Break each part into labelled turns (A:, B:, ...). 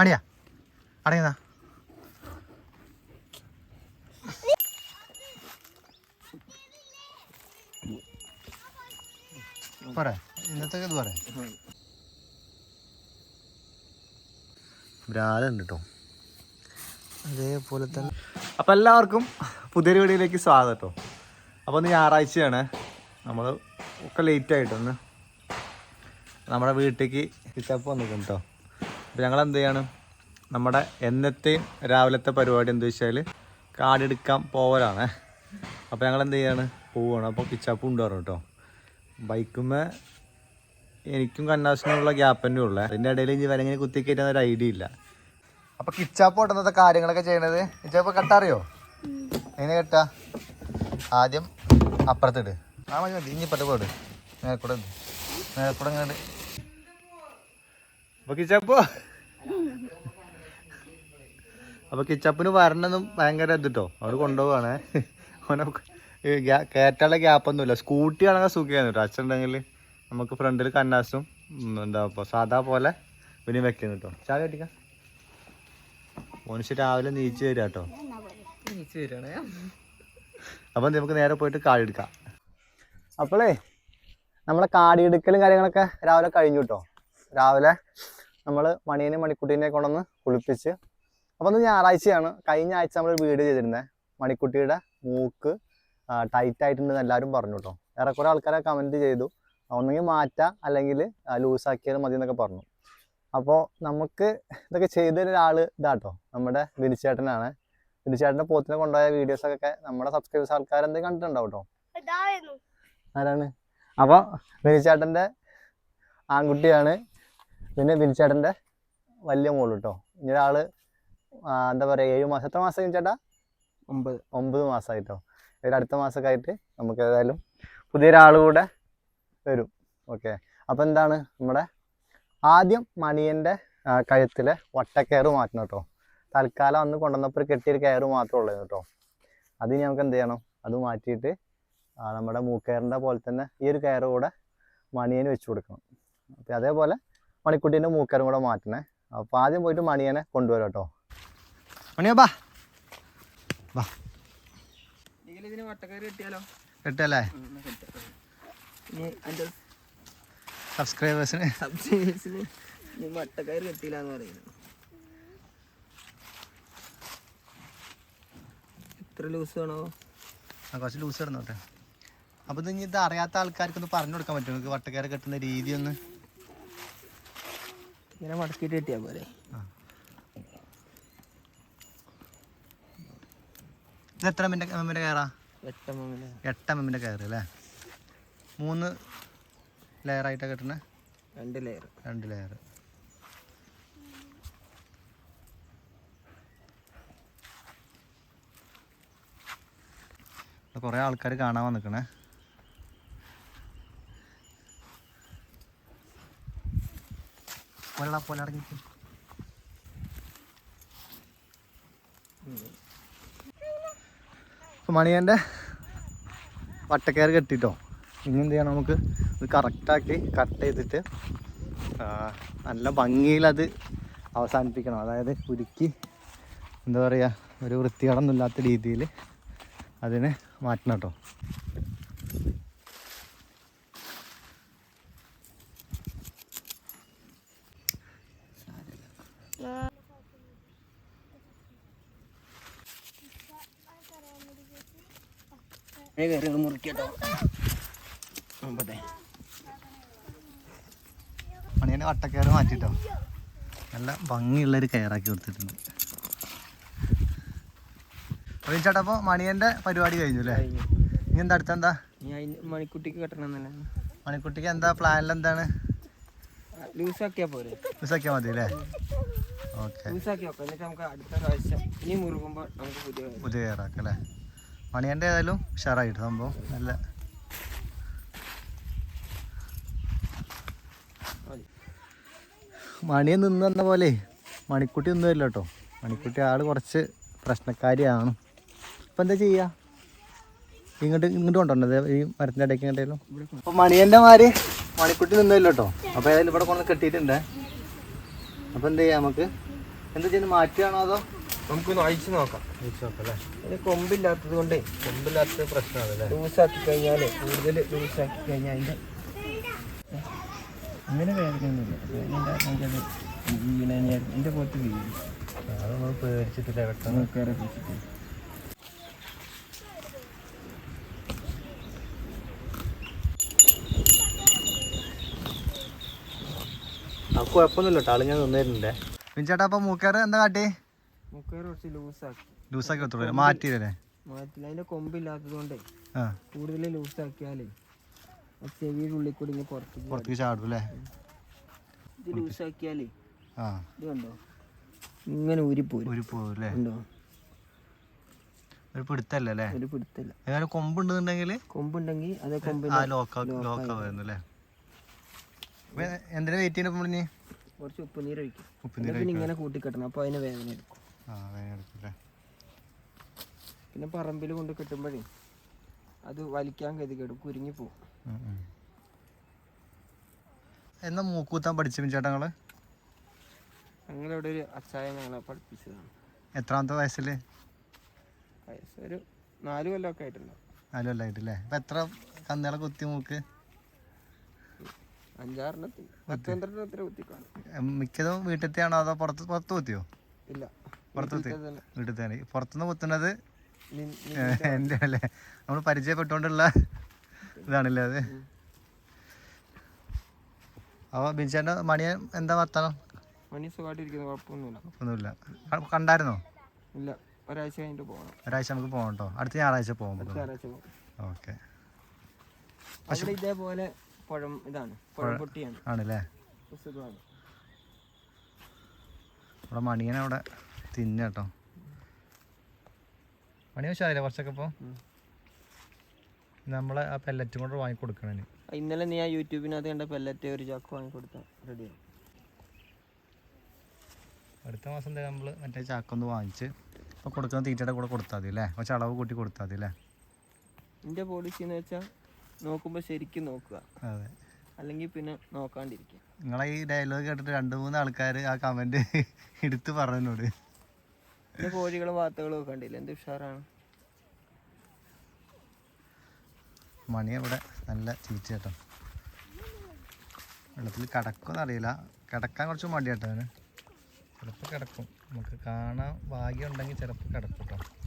A: മണിയാ അടങ്ങുന്ന പറ ഇന്നത്തെ ഇത് പോരെ ഭ്രാലുണ്ട് കേട്ടോ അതേപോലെ തന്നെ. അപ്പം എല്ലാവർക്കും പുതിയൊരു വീഡിയോയിലേക്ക് സ്വാഗതം കേട്ടോ അപ്പോൾ ഒന്ന് ഞായറാഴ്ചയാണ്. നമ്മൾ ഒക്കെ ലേറ്റ് ആയിട്ടൊന്ന് നമ്മുടെ വീട്ടിലേക്ക് കിച്ചപ്പ് വന്നിട്ടുണ്ട് കേട്ടോ അപ്പോൾ ഞങ്ങൾ എന്ത് ചെയ്യാണ്? നമ്മുടെ എന്നത്തെയും രാവിലത്തെ പരിപാടി എന്താ വെച്ചാൽ കാടെടുക്കാൻ പോവലാണ്. അപ്പോൾ ഞങ്ങൾ എന്ത് ചെയ്യാണ് പോവുകയാണ് അപ്പോൾ കിച്ചപ്പ് കൊണ്ടുവരണം കേട്ടോ. ബൈക്കുമ്മേ എനിക്കും കണ്ണാസിനുള്ള ഗ്യാപ്പ് തന്നെ ഉള്ളത് അതിന്റെ ഇടയിൽ ഇനി വരങ്ങനെ കുത്തിക്കയറ്റുന്ന ഒരു ഐഡിയ ഇല്ല. അപ്പോൾ കിച്ചാപ്പ് ഓട്ടുന്നത്തെ കാര്യങ്ങളൊക്കെ ചെയ്യണത് കിച്ചാപ്പ് കെട്ടാറിയോ എങ്ങനെ കെട്ടാ ആദ്യം അപ്പുറത്തിട്. ആ മതി മതി. ഇനി ഇപ്പുറത്ത് പോട് മേൽക്കൂടെ ഉണ്ട്. മേൽക്കൂടെ ഇങ്ങനെ അപ്പൊ കിച്ചപ്പോ? അപ്പൊ കിച്ചപ്പിന് വരണമെന്നും ഭയങ്കര ഇത് അവർ കൊണ്ടുപോവാണേ. അവനെ ഈ ഗ്യാപ്പൊന്നും കയറ്റാനുള്ള ഗ്യാപ്പൊന്നുമില്ല സ്കൂട്ടി ആണെങ്കിൽ സുഖമായിരുന്നു കേട്ടോ. അച്ഛൻ ഉണ്ടെങ്കിൽ നമുക്ക് ഫ്രണ്ടിൽ കന്നാസും എന്താ ഇപ്പോൾ സാധാ പോലെ പിന്നെ വെക്കുന്നു കേട്ടോ. ചാവി കട്ടിക്കാം മോനിച്ച് രാവിലെ നീച്ച് തരാം കേട്ടോ. അപ്പൊ നമുക്ക് നേരെ പോയിട്ട് കാടി എടുക്കാം. അപ്പോളേ നമ്മളെ കാടി എടുക്കലും കാര്യങ്ങളൊക്കെ രാവിലെ കഴിഞ്ഞു കേട്ടോ. രാവിലെ നമ്മൾ മണിയനെ മണിക്കുട്ടീനെ കൊണ്ടുവന്ന് കുളിപ്പിച്ച്. അപ്പോൾ അത് ഞായറാഴ്ചയാണ്. കഴിഞ്ഞ ആഴ്ച നമ്മൾ വീഡിയോ ചെയ്തിരുന്നത് മണിക്കുട്ടിയുടെ മൂക്ക് ടൈറ്റ് ആയിട്ടുണ്ടെന്ന് എല്ലാവരും പറഞ്ഞു കേട്ടോ. ഏറെക്കുറെ ആൾക്കാരെ കമന്റ് ചെയ്തു. ഒന്നെങ്കിൽ മാറ്റാം അല്ലെങ്കിൽ ലൂസാക്കിയാൽ മതി എന്നൊക്കെ പറഞ്ഞു. അപ്പോൾ നമുക്ക് ഇതൊക്കെ ചെയ്തൊരാൾ ഇതാട്ടോ നമ്മുടെ വിനിച്ചേട്ടനാണ് വിനിച്ചേട്ടന്റെ പോത്തിനെ കൊണ്ടുപോയ വീഡിയോസൊക്കെ നമ്മുടെ സബ്സ്ക്രൈബേഴ്സ് ആൾക്കാർ എന്തെങ്കിലും കണ്ടിട്ടുണ്ടാവും കേട്ടോ ആരാണ്? അപ്പോൾ വിനിച്ചേട്ടന്റെ ആൺകുട്ടിയാണ്. പിന്നെ വിൽച്ചേട്ടന്റെ വലിയ മോൾ കേട്ടോ ഇനി ഒരാൾ എന്താ പറയുക ഏഴ് മാസം. എത്ര മാസം ചേട്ടാ ഒമ്പത്. ഒമ്പത് മാസമായിട്ടോ ഒരു അടുത്ത മാസമൊക്കെ ആയിട്ട് നമുക്ക് ഏതായാലും പുതിയൊരാൾ കൂടെ വരും. ഓക്കെ. അപ്പോൾ എന്താണ് നമ്മുടെ ആദ്യം മണിയന്റെ കഴുത്തിൽ കഴുത്തിലെ വട്ടക്കയറ് മാറ്റണം കേട്ടോ തൽക്കാലം അന്ന് കൊണ്ടുവന്നപ്പോൾ കെട്ടിയൊരു കയറ് മാത്രമേ ഉള്ളൂ കേട്ടോ അത് ഇനി നമുക്ക് എന്ത് ചെയ്യണം? അത് മാറ്റിയിട്ട് നമ്മുടെ മൂക്കയറിന്റെ പോലെ തന്നെ ഈ ഒരു കയറ് കൂടെ മണിയന് വെച്ച് കൊടുക്കണം. അപ്പം അതേപോലെ മണിക്കുട്ടീന്റെ മൂക്കരം കൂടെ മാറ്റണേ. അപ്പോൾ ആദ്യം പോയിട്ട് മണിയനെ കൊണ്ടുവരാം കേട്ടോ. മണിയോ ബാ. ബാ. കിട്ടല്ലേ സബ്സ്ക്രൈബേഴ്സിന്
B: സബ്സിഡീസിന് ഇനി വട്ടക്കറി കിട്ടിയില്ല എന്ന് പറയുന്നു. എത്ര ലൂസ് വേണോ
A: കുറച്ച് ലൂസ് ഇടുന്നോട്ടെ അപ്പോൾ ഇത് ഇനി ഇത് അറിയാത്ത ആൾക്കാർക്കൊന്ന് പറഞ്ഞു കൊടുക്കാൻ പറ്റുമോ? വട്ടക്കയറ് കെട്ടുന്ന രീതി ഒന്ന്
B: ഇങ്ങനെ മടക്കിയിട്ട് കിട്ടിയാൽ പോരെ.
A: ഇത് എത്ര എമ്മിന്റെ എമ്മിന്റെ കയറാ? എട്ട് എമ്മിന്റെ കയറ് അല്ലേ? മൂന്ന് ലെയറായിട്ടാണ് കെട്ടുന്നത്
B: രണ്ട് ലെയർ
A: രണ്ട് ലെയർ കുറേ ആൾക്കാർ കാണാൻ വന്നിക്കണേ. പോലെ പോലെ ഇറങ്ങിട്ട് മണിയന്റെ വട്ടക്കയർ കെട്ടിട്ടോ. ഇനി എന്ത് ചെയ്യണം നമുക്ക്? ഇത് കറക്റ്റാക്കി കട്ട് ചെയ്തിട്ട് നല്ല ഭംഗിയിലത് അവസാനിപ്പിക്കണം. അതായത് ഉരുക്കി എന്താ പറയുക ഒരു വൃത്തികേടൊന്നും ഇല്ലാത്ത രീതിയിൽ അതിനെ മാറ്റണം കേട്ടോ.
B: കയറി മുറിക്കട്ടോ. മുമ്പത്തെ
A: മണിയന്റെ വട്ടക്കയറ് മാറ്റിട്ടോ. നല്ല ഭംഗിയുള്ളൊരു കയറാക്കി കൊടുത്തിട്ടുണ്ട്. അപ്പോൾ ചേട്ടാ അപ്പോൾ മണിയന്റെ പരിപാടി കഴിഞ്ഞു അല്ലേ? ഇനി എന്താ
B: അടുത്തെന്താ മണിക്കുട്ടിക്ക് കെട്ടണം
A: മണിക്കുട്ടിക്ക് എന്താ പ്ലാനിൽ എന്താണ്?
B: ലൂസാക്കിയാ പോരെ.
A: മതി അല്ലേ? ഓക്കെ.
B: ലൂസാക്കി നോക്കാം എന്നിട്ട് നമുക്ക് അടുത്ത പ്രാവശ്യം ഇനി മുറുകുമ്പോൾ നമുക്ക് പുതിയ കയറാക്കല്ലേ
A: പുതിയ കയറാക്കാം അല്ലേ? മണിയന്റെ ഏതായാലും ഉഷാറായിട്ട് സംഭവം? നല്ല
B: മണി
A: മണിയെ നിന്ന് തന്ന പോലെ മണിക്കുട്ടി ഒന്നും വരില്ല കേട്ടോ. മണിക്കുട്ടി ആൾ കുറച്ച് പ്രശ്നക്കാരിയാണ്. ഇപ്പം എന്താ ചെയ്യുക ഇങ്ങോട്ട് ഇങ്ങോട്ട് കൊണ്ടുവന്നത് ഈ മരത്തിന്റെ ഇടയ്ക്ക്
B: കൊ-
A: അപ്പോൾ മണിയന്റെ മാര് മണിക്കുട്ടി നിന്നില്ല കേട്ടോ. അപ്പോൾ ഏതായാലും ഇവിടെ കൊണ്ട് കെട്ടിയിട്ടുണ്ട്. അപ്പോൾ എന്ത് ചെയ്യാം നമുക്ക്? എന്താ ചെയ്യുന്നത് മാറ്റുകയാണോ അതോ
B: നമുക്കൊന്ന് അഴിച്ചു നോക്കാം.
A: നോക്കല്ലേ
B: അതിന് കൊമ്പില്ലാത്തത് കൊണ്ടേ
A: കൊമ്പില്ലാത്ത പ്രശ്നമാണല്ലേ?
B: ലൂസാക്കി കഴിഞ്ഞാൽ കൂടുതൽ ലൂസാക്കി കഴിഞ്ഞാൽ അതിന്റെ അങ്ങനെ വേദനയൊന്നുമില്ല. വേദന നമുക്കത് വീണ എന്റെ പോത്ത് വീഴും.
A: അത് നമ്മൾ പേടിച്ചിട്ടില്ല പെട്ടെന്ന്.
B: കയറി പിടിച്ചിട്ട്
A: കുഴപ്പമൊന്നുമില്ല കേട്ടോ. ആൾ ഞാൻ നിന്നിരുന്നുണ്ടേ പിന്നെ ചേട്ടാ അപ്പൊ മൂക്കാറ് എന്താ കാട്ടി
B: മുക്കയർ കുറച്ച് ലൂസാക്കി
A: മാറ്റിയില്ലേ?
B: മാറ്റില്ല. കൂടുതൽ ലൂസാക്കിയാലേ ആ ചെവിയുടെ ഉള്ളിൽ കൂടി ഇങ്ങനെ പുറത്തേക്ക്
A: പുറത്തേക്ക് ചാടും അല്ലേ?
B: ഇത് ലൂസാക്കിയാലേ
A: ആ.
B: ഇത് കണ്ടോ? ഇങ്ങനെ ഊരിപ്പോരും.
A: ഒരു പോകും അല്ലേ?
B: ഉണ്ടോ
A: ഒരു പിടുത്തല്ലേ അല്ലേ?
B: ഒരു പിടുത്തില്ല.
A: ഏതായാലും കൊമ്പുണ്ടെന്നുണ്ടെങ്കിൽ
B: കൊമ്പുണ്ടെങ്കിൽ അതേ കൊമ്പ്
A: ആ ലോക്ക ലോക്കാവുന്നു അല്ലേ? അപ്പൊ എന്തിനാ വെയിറ്റ് ചെയ്യുന്നപ്പോൾ
B: കുറച്ച് ഉപ്പുനീര് ഒഴിക്കും
A: ഉപ്പുനീര്
B: പിന്നെ ഇങ്ങനെ കൂട്ടിക്കെട്ടണം. അപ്പോൾ അതിന് വേദന എടുക്കും. പിന്നെ പറമ്പിൽ കൊണ്ട് കെട്ടുമ്പോഴേ അത് വലിക്കാൻ ഗതികേടും കുരുങ്ങി പോകും.
A: എന്നാ മൂക്കൂത്താൻ പഠിച്ചു ചേട്ടാ നിങ്ങൾ
B: ഞങ്ങളിവിടെ ഒരു അച്ചായ ഞങ്ങളെ പഠിപ്പിച്ചതാണ്.
A: എത്രാമത്തെ വയസ്സിൽ
B: വയസ്സ് ഒരു നാല് കൊല്ലമൊക്കെ ആയിട്ടുണ്ടാവും
A: നാല് കൊല്ലമായിട്ടില്ലേ അപ്പൊ എത്ര കന്നുകളെ കുത്തി മൂക്ക്?
B: അഞ്ചാറെണ്ണത്തിൽ പത്ത് പന്ത്രണ്ടെണ്ണത്തിന് കുത്തിക്കാണും
A: മിക്കതും വീട്ടിലത്തെയാണോ അതോ പുറത്ത് പുറത്ത് കുത്തിയോ?
B: ഇല്ല. വീട്ടിലത്തെ തന്നെ.
A: പുറത്തുനിന്ന് കുത്തുന്നത്
B: എന്റെ അല്ലെ
A: എന്റെ അല്ലേ? നമ്മൾ പരിചയപ്പെട്ടുകൊണ്ടുള്ള ഇതാണല്ലേ അത്?
B: അപ്പൊ
A: അപ്പോൾ ബിൻചേട്ടന്റെ മണിയൻ എന്താ വർത്താനം?
B: മണി സുഖമായിട്ടിരിക്കുന്നു കുഴപ്പമൊന്നുമില്ല.
A: ഒന്നുമില്ല കണ്ടായിരുന്നോ?
B: ഇല്ല ഒരാഴ്ച കഴിഞ്ഞിട്ട് പോകണം
A: ഒരാഴ്ച നമുക്ക് പോകണം കേട്ടോ. അടുത്ത ഞായറാഴ്ച
B: പോകും.
A: ഓക്കെ.
B: പക്ഷേ ഇതേപോലെ പുഴം ഇതാണ് പുഴംപൊട്ടിയാണ്
A: ആണല്ലേ?
B: സുഖമാണ്.
A: ഇവിടെ മണിയനെ പണി വെച്ചാലേ കുറച്ചൊക്കെ ഇപ്പോൾ നമ്മളെ ആ പെല്ലറ്റ് കൊണ്ട് വാങ്ങി കൊടുക്കണേ
B: ഇന്നലെ നീ ആ യൂട്യൂബിനകത്ത് കണ്ട പെല്ലറ്റ് ഒരു ചാക്ക് വാങ്ങി കൊടുത്താൽ റെഡിയാവും
A: അടുത്ത മാസം തന്നെ നമ്മൾ മറ്റേ ചാക്കൊന്ന് വാങ്ങിച്ച് ഇപ്പോൾ കൊടുക്കുന്ന തീറ്റയുടെ കൂടെ കൊടുത്താൽ മതി അല്ലേ? കുറച്ച് അളവ് കൂട്ടി കൊടുത്താൽ മതി അല്ലേ?
B: എന്റെ പോളിസി എന്ന് വെച്ചാൽ നോക്കുമ്പോൾ ശരിക്കും നോക്കുക.
A: അതെ.
B: അല്ലെങ്കിൽ പിന്നെ നോക്കാണ്ടിരിക്കുക.
A: നിങ്ങളെ ഈ ഡയലോഗ് കേട്ടിട്ട് രണ്ട് മൂന്ന് ആൾക്കാർ ആ കമന്റ് എടുത്ത് പറഞ്ഞോട്
B: എന്റെ കോഴികളും വാർത്തകളും ഒക്കെ കണ്ടില്ല? എന്ത് ഉഷാറാണ്.
A: മണി അവിടെ നല്ല ചീച്ച കേട്ടോ. വെള്ളത്തിൽ കിടക്കുമെന്ന് അറിയില്ല. കിടക്കാൻ കുറച്ച് മടി കേട്ടോ അവന്. ചിലപ്പോൾ കിടക്കും. നമുക്ക് കാണാൻ ഭാഗ്യം ഉണ്ടെങ്കിൽ ചിലപ്പോൾ കിടക്കും കേട്ടോ.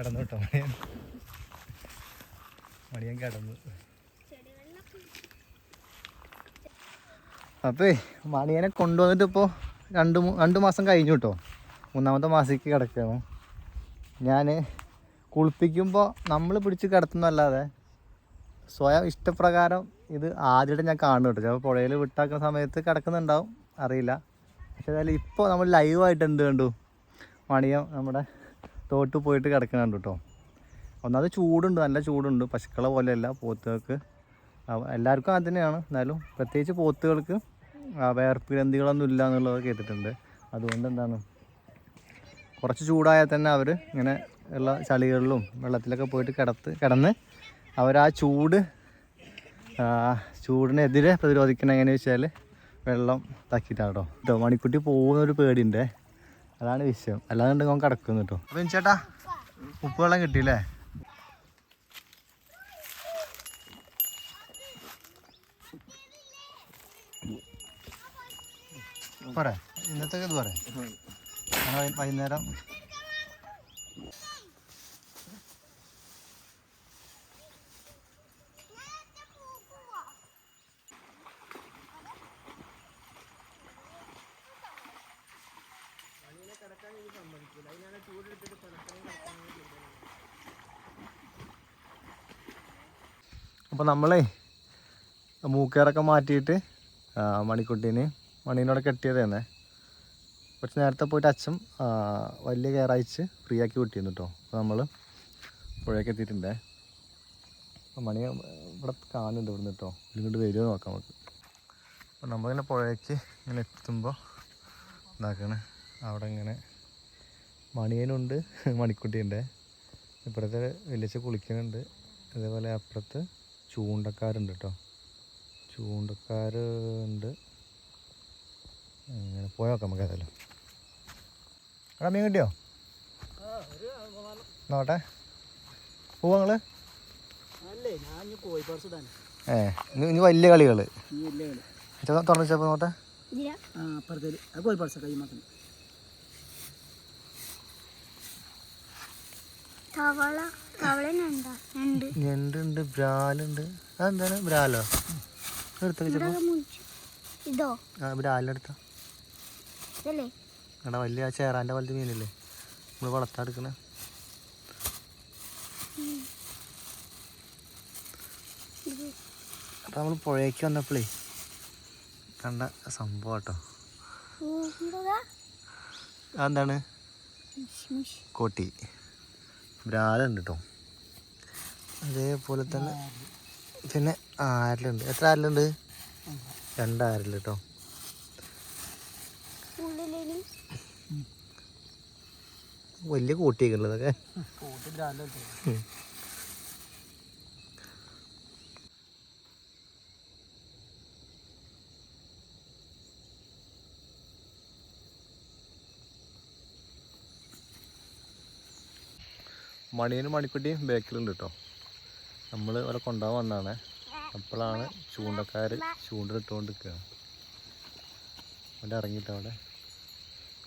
A: കിടന്നു കേട്ടോ മണിയൻ. മണിയൻ കിടന്നു. അപ്പേ മണിയനെ കൊണ്ടുവന്നിട്ട് ഇപ്പോൾ രണ്ട് രണ്ട് മാസം കഴിഞ്ഞു കേട്ടോ. മൂന്നാമത്തെ മാസത്തേക്ക് കിടക്കുകയാണ്. ഞാൻ കുളിപ്പിക്കുമ്പോൾ നമ്മൾ പിടിച്ച് കിടത്തുന്നല്ലാതെ സ്വയം ഇഷ്ടപ്രകാരം ഇത് ആദ്യമായിട്ട് ഞാൻ കാണുന്നു കേട്ടോ. ചിലപ്പോൾ പുഴയിൽ വിട്ടാക്കുന്ന സമയത്ത് കിടക്കുന്നുണ്ടാവും അറിയില്ല. പക്ഷേ ഏതായാലും ഇപ്പോൾ നമ്മൾ ലൈവായിട്ട് എന്ത് കണ്ടു? മണിയം നമ്മുടെ തോട്ട് പോയിട്ട് കിടക്കുന്നുണ്ട് കേട്ടോ. ഒന്നാമത് ചൂടുണ്ട് നല്ല ചൂടുണ്ട്. പശുക്കളെ പോലെയല്ല പോത്തുകൾക്ക്. എല്ലാവർക്കും അത് തന്നെയാണ്. എന്നാലും പ്രത്യേകിച്ച് പോത്തുകൾക്ക് വേർപ്പ് ഗ്രന്ഥികളൊന്നും ഇല്ല എന്നുള്ളത് കേട്ടിട്ടുണ്ട്. അതുകൊണ്ട് എന്താണ് കുറച്ച് ചൂടായാൽ തന്നെ അവർ ഇങ്ങനെ ഉള്ള ചളികളിലും വെള്ളത്തിലൊക്കെ പോയിട്ട് കിടത്ത് കിടന്ന് അവർ ആ ചൂട് ചൂടിനെതിരെ പ്രതിരോധിക്കണം എങ്ങനെയാണെന്ന് വെച്ചാൽ വെള്ളം താക്കിയിട്ടാണ് കേട്ടോ. കേട്ടോ മണിക്കുട്ടി പോകുന്നൊരു പേടിയുണ്ടേ. അതാണ് വിഷയം. അല്ലാതെ അവൻ കിടക്കുന്നു കേട്ടോ അപ്പം ചേട്ടാ ഉപ്പ് വെള്ളം കിട്ടിയില്ലേ? പറ ഇന്നത്തെ ഇത് പറയാം വൈകുന്നേരം അപ്പോൾ നമ്മളേ മൂക്കേറൊക്കെ മാറ്റിയിട്ട് മണിക്കുട്ടീന് മണീനോടെ കെട്ടിയതന്നെ. കുറച്ച് നേരത്തെ പോയിട്ട് അച്ഛൻ വലിയ കയറയച്ച് ഫ്രീ ആക്കി വിട്ടിരുന്നു കേട്ടോ അപ്പോൾ നമ്മൾ പുഴയൊക്കെ എത്തിയിട്ടുണ്ടേ. അപ്പോൾ മണി ഇവിടെ കാണുന്നുണ്ട് ഇവിടുന്ന് കേട്ടോ ഇങ്ങോട്ട് വരുമോ നോക്കാം നമുക്ക്. അപ്പോൾ നമ്മളിങ്ങനെ പുഴയ്ക്ക് ഇങ്ങനെ എത്തുമ്പോൾ ഇതാക്കണേ. അവിടെ ഇങ്ങനെ മണിയനുണ്ട് മണിക്കുട്ടിയുണ്ട്. ഇപ്പുറത്ത് വലിയ കുളിക്കുന്നുണ്ട്. അതേപോലെ അപ്പുറത്ത് ചൂണ്ടക്കാരുണ്ട് കേട്ടോ ചൂണ്ടക്കാരുണ്ട് അങ്ങനെ പോയോക്കാം നമുക്ക് ഏതായാലും. എടാ മീൻ കിട്ടിയോ? നോട്ടെ പോവാ
C: നിങ്ങൾ?
A: ഏ ഇനി ഇനി വലിയ കളികൾ തുറന്നു വെച്ചപ്പോ നോട്ടെ
D: തവള.
A: ഞണ്ടുണ്ട് ബ്രാലുണ്ട്. അതെന്താണ്? ബ്രാലോ? എടുത്ത ആ ബ്രാലെടുത്ത എടാ വലിയ ആ ചേറാന്റെ പോലത്തെ മീനില്ലേ? നമ്മൾ വളർത്തെടുക്കണേ അപ്പം നമ്മൾ പുഴയ്ക്ക് വന്നപ്പോഴേ കണ്ട സംഭവം കേട്ടോ. അതെന്താണ്. കോട്ടി. ബ്രാലുണ്ട് കേട്ടോ. അതേപോലെ തന്നെ പിന്നെ ആരലുണ്ട്? എത്ര ആരലുണ്ട്? രണ്ട് ആരൽ കേട്ടോ വലിയ കൂട്ടിയൊക്കെ
C: ബ്രാൻഡ്
A: മണിയനും മണിക്കുട്ടിയും ബേക്കറിയുണ്ട് കേട്ടോ നമ്മൾ അവിടെ കൊണ്ടുപോകാൻ വന്നതാണ്. അപ്പോഴാണ് ചൂണ്ടക്കാർ ചൂണ്ടിലിട്ടുകൊണ്ട് നിൽക്കുകയാണ് അവിടെ ഇറങ്ങിയിട്ട് അവിടെ?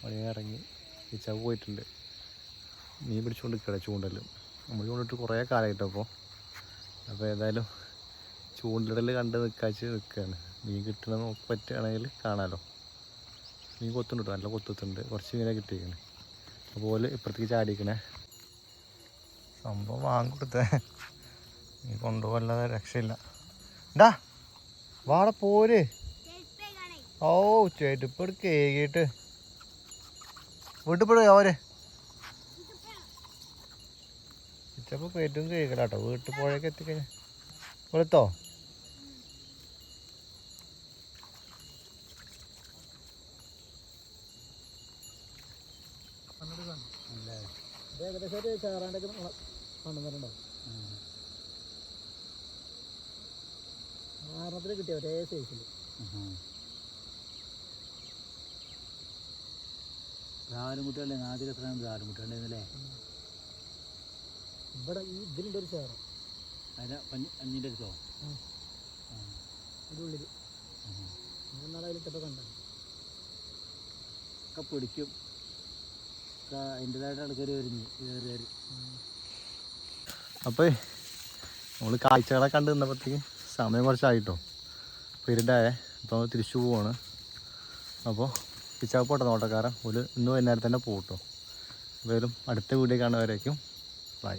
A: അവിടെ ഇറങ്ങി. ഇച്ചാവ് പോയിട്ടുണ്ട്. മീൻ പിടിച്ചുകൊണ്ട് നിൽക്കട്ടെ ചൂണ്ടലും. നമ്മൾ ചൂണ്ടിട്ട് കുറേ കാലമായിട്ടോ അപ്പോൾ അപ്പോൾ ഏതായാലും ചൂണ്ടിടൽ കണ്ട് നിൽക്കാച്ച് നിൽക്കുകയാണ് മീൻ കിട്ടണ നോക്കി പറ്റുകയാണെങ്കിൽ കാണാമല്ലോ മീൻ കൊത്തുണ്ട് നല്ല കൊത്തുന്നുണ്ട്. കുറച്ച് മീനെ കിട്ടിയിരിക്കണേ. അതുപോലെ ഇപ്പുറത്തേക്ക് ചാടിക്കണേ സംഭവം വാങ്ങിക്കൊടുത്തേ നീ കൊണ്ടുപോകല്ലാതെ രക്ഷയില്ല. എന്താ വാടെ പോര്. ഓ ചെടുപ്പ് കേകിട്ട് വീട്ടിൽ പോയി അവർ. ഇച്ചപ്പോൾ പേറ്റും കേൾക്കലാട്ടോ വീട്ടിൽ പോഴേക്ക് എത്തിക്കഴിഞ്ഞാൽ വെളുത്തോ?
C: ഏകദേശം ഒരു ചേറാണ്ടൊക്കെ വന്നിട്ടുണ്ടോ ആറണത്തിൽ കിട്ടിയ ഒരേ സൈസിൽ
E: ബ്രാലുമുട്ടല്ലേ ആദ്യം എത്ര ബ്രാലുമുട്ടുണ്ടായിരുന്നല്ലേ
C: ഇവിടെ ഈ ഇതിലുണ്ട് ഒരു ചേറ്
E: അതിന് പഞ്ഞ് അഞ്ഞിന്റെ അടുത്തോ?
C: ഇതിന്റെ ഉള്ളിൽ എന്നാലും അതിലിട്ടപ്പോൾ കണ്ട
E: ഒക്കെ പിടിക്കും. അതിന്റെതായിട്ട് ആൾക്കാർ വരുന്നു. കയറി
A: അപ്പോൾ നമ്മൾ കാഴ്ചകളെ കണ്ടു നിന്നപ്പോഴത്തേക്ക് സമയം കുറച്ചായിട്ടോ. പെരുണ്ടായേ അപ്പോൾ തിരിച്ചു പോവാണ്. അപ്പോൾ പിച്ചാ പോട്ടെ നോട്ടക്കാരൻ. ഒരു ഇന്ന് വൈകുന്നേരം തന്നെ പോകട്ടോ എന്തായാലും അടുത്ത വീഡിയോ കാണുന്നവരേക്കും. ബൈ.